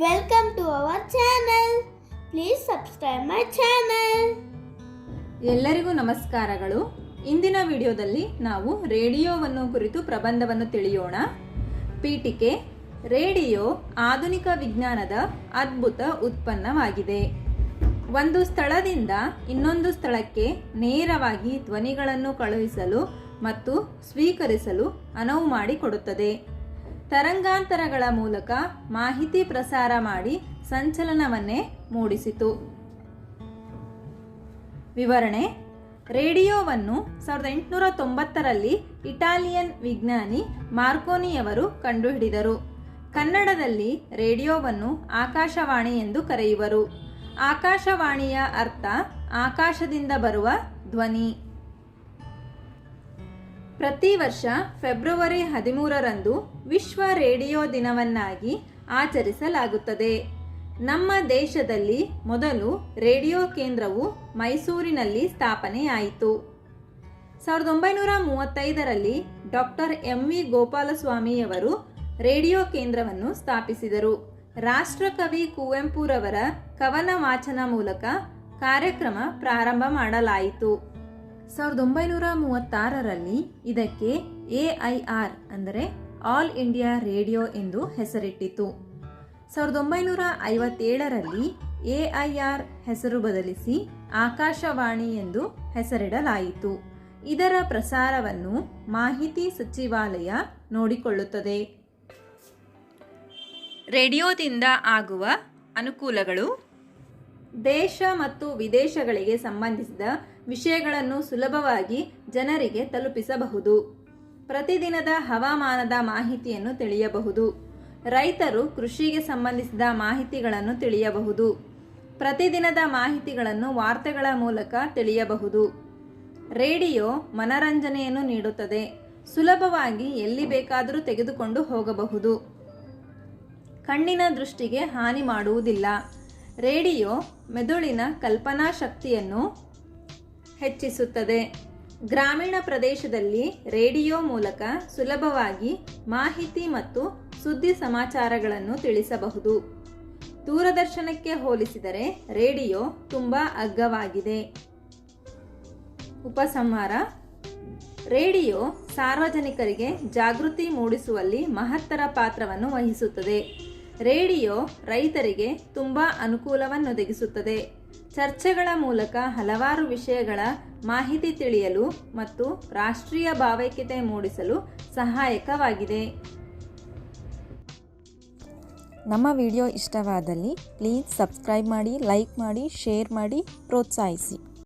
Welcome to our channel. Please subscribe my channel. ಎಲ್ಲರಿಗೂ ನಮಸ್ಕಾರಗಳು ಇಂದಿನ ವಿಡಿಯೋದಲ್ಲಿ ನಾವು ರೇಡಿಯೋವನ್ನು ಕುರಿತು ಪ್ರಬಂಧವನ್ನು ತಿಳಿಯೋಣ ಪೀಠಿಕೆ, ರೇಡಿಯೋ ಆಧುನಿಕ ವಿಜ್ಞಾನದ ಅದ್ಭುತ ಉತ್ಪನ್ನವಾಗಿದೆ ಒಂದು ಸ್ಥಳದಿಂದ ಇನ್ನೊಂದು ಸ್ಥಳಕ್ಕೆ ನೇರವಾಗಿ ಧ್ವನಿಗಳನ್ನು ಕಳುಹಿಸಲು ಮತ್ತು ಸ್ವೀಕರಿಸಲು ಅನುವು ಮಾಡಿಕೊಡುತ್ತದೆ ತರಂಗಾಂತರಗಳ ಮೂಲಕ ಮಾಹಿತಿ ಪ್ರಸಾರ ಮಾಡಿ ಸಂಚಲನವನ್ನೇ ಮೂಡಿಸಿತು. ವಿವರಣೆ, ರೇಡಿಯೋವನ್ನು ಸಾವಿರದ ಎಂಟುನೂರ ತೊಂಬತ್ತರಲ್ಲಿ ಇಟಾಲಿಯನ್ ವಿಜ್ಞಾನಿ ಮಾರ್ಕೋನಿಯವರು ಕಂಡುಹಿಡಿದರು. ಕನ್ನಡದಲ್ಲಿ ರೇಡಿಯೋವನ್ನು ಆಕಾಶವಾಣಿ ಎಂದು ಕರೆಯುವರು. ಆಕಾಶವಾಣಿಯ ಅರ್ಥ ಆಕಾಶದಿಂದ ಬರುವ ಧ್ವನಿ. ಪ್ರತಿ ವರ್ಷ ಫೆಬ್ರವರಿ ಹದಿಮೂರರಂದು ವಿಶ್ವ ರೇಡಿಯೋ ದಿನವನ್ನಾಗಿ ಆಚರಿಸಲಾಗುತ್ತದೆ. ನಮ್ಮ ದೇಶದಲ್ಲಿ ಮೊದಲು ರೇಡಿಯೋ ಕೇಂದ್ರವು ಮೈಸೂರಿನಲ್ಲಿ ಸ್ಥಾಪನೆಯಾಯಿತು. ಸಾವಿರದ ಒಂಬೈನೂರ ಮೂವತ್ತೈದರಲ್ಲಿ ಡಾಕ್ಟರ್ ಎಂ ವಿ ಗೋಪಾಲಸ್ವಾಮಿಯವರು ರೇಡಿಯೋ ಕೇಂದ್ರವನ್ನು ಸ್ಥಾಪಿಸಿದರು. ರಾಷ್ಟ್ರಕವಿ ಕುವೆಂಪುರವರ ಕವನ ವಾಚನ ಮೂಲಕ ಕಾರ್ಯಕ್ರಮ ಪ್ರಾರಂಭ ಮಾಡಲಾಯಿತು. ಸಾವಿರದ ಒಂಬೈನೂರ ಮೂವತ್ತಾರರಲ್ಲಿ ಇದಕ್ಕೆ ಎಐಆರ್ ಅಂದರೆ ಆಲ್ ಇಂಡಿಯಾ ರೇಡಿಯೋ ಎಂದು ಹೆಸರಿಟ್ಟಿತು. ಸಾವಿರದ ಒಂಬೈನೂರ ಐವತ್ತೇಳರಲ್ಲಿ ಎಐಆರ್ ಹೆಸರು ಬದಲಿಸಿ ಆಕಾಶವಾಣಿ ಎಂದು ಹೆಸರಿಡಲಾಯಿತು. ಇದರ ಪ್ರಸಾರವನ್ನು ಮಾಹಿತಿ ಸಚಿವಾಲಯ ನೋಡಿಕೊಳ್ಳುತ್ತದೆ. ರೇಡಿಯೋದಿಂದ ಆಗುವ ಅನುಕೂಲಗಳು? ದೇಶ ಮತ್ತು ವಿದೇಶಗಳಿಗೆ ಸಂಬಂಧಿಸಿದ ವಿಷಯಗಳನ್ನು ಸುಲಭವಾಗಿ ಜನರಿಗೆ ತಲುಪಿಸಬಹುದು. ಪ್ರತಿದಿನದ ಹವಾಮಾನದ ಮಾಹಿತಿಯನ್ನು ತಿಳಿಯಬಹುದು. ರೈತರು ಕೃಷಿಗೆ ಸಂಬಂಧಿಸಿದ ಮಾಹಿತಿಗಳನ್ನು ತಿಳಿಯಬಹುದು. ಪ್ರತಿದಿನದ ಮಾಹಿತಿಗಳನ್ನು ವಾರ್ತೆಗಳ ಮೂಲಕ ತಿಳಿಯಬಹುದು. ರೇಡಿಯೋ ಮನರಂಜನೆಯನ್ನು ನೀಡುತ್ತದೆ. ಸುಲಭವಾಗಿ ಎಲ್ಲಿ ಬೇಕಾದರೂ ತೆಗೆದುಕೊಂಡು ಹೋಗಬಹುದು. ಕಣ್ಣಿನ ದೃಷ್ಟಿಗೆ ಹಾನಿ ಮಾಡುವುದಿಲ್ಲ. ರೇಡಿಯೋ ಮೆದುಳಿನ ಕಲ್ಪನಾ ಶಕ್ತಿಯನ್ನು ಹೆಚ್ಚಿಸುತ್ತದೆ. ಗ್ರಾಮೀಣ ಪ್ರದೇಶದಲ್ಲಿ ರೇಡಿಯೋ ಮೂಲಕ ಸುಲಭವಾಗಿ ಮಾಹಿತಿ ಮತ್ತು ಸುದ್ದಿ ಸಮಾಚಾರಗಳನ್ನು ತಿಳಿಸಬಹುದು. ದೂರದರ್ಶನಕ್ಕೆ ಹೋಲಿಸಿದರೆ ರೇಡಿಯೋ ತುಂಬ ಅಗ್ಗವಾಗಿದೆ. ಉಪಸಂಹಾರ. ರೇಡಿಯೋ ಸಾರ್ವಜನಿಕರಿಗೆ ಜಾಗೃತಿ ಮೂಡಿಸುವಲ್ಲಿ ಮಹತ್ತರ ಪಾತ್ರವನ್ನು ವಹಿಸುತ್ತದೆ. ರೇಡಿಯೋ ರೈತರಿಗೆ ತುಂಬ ಅನುಕೂಲವನ್ನೊದಗಿಸುತ್ತದೆ. ಚರ್ಚೆಗಳ ಮೂಲಕ ಹಲವಾರು ವಿಷಯಗಳ ಮಾಹಿತಿ ತಿಳಿಯಲು ಮತ್ತು ರಾಷ್ಟ್ರೀಯ ಭಾವೈಕ್ಯತೆ ಮೂಡಿಸಲು ಸಹಾಯಕವಾಗಿದೆ. ನಮ್ಮ ವಿಡಿಯೋ ಇಷ್ಟವಾದಲ್ಲಿ ಪ್ಲೀಸ್ ಸಬ್ಸ್ಕ್ರೈಬ್ ಮಾಡಿ, ಲೈಕ್ ಮಾಡಿ, ಶೇರ್ ಮಾಡಿ, ಪ್ರೋತ್ಸಾಹಿಸಿ.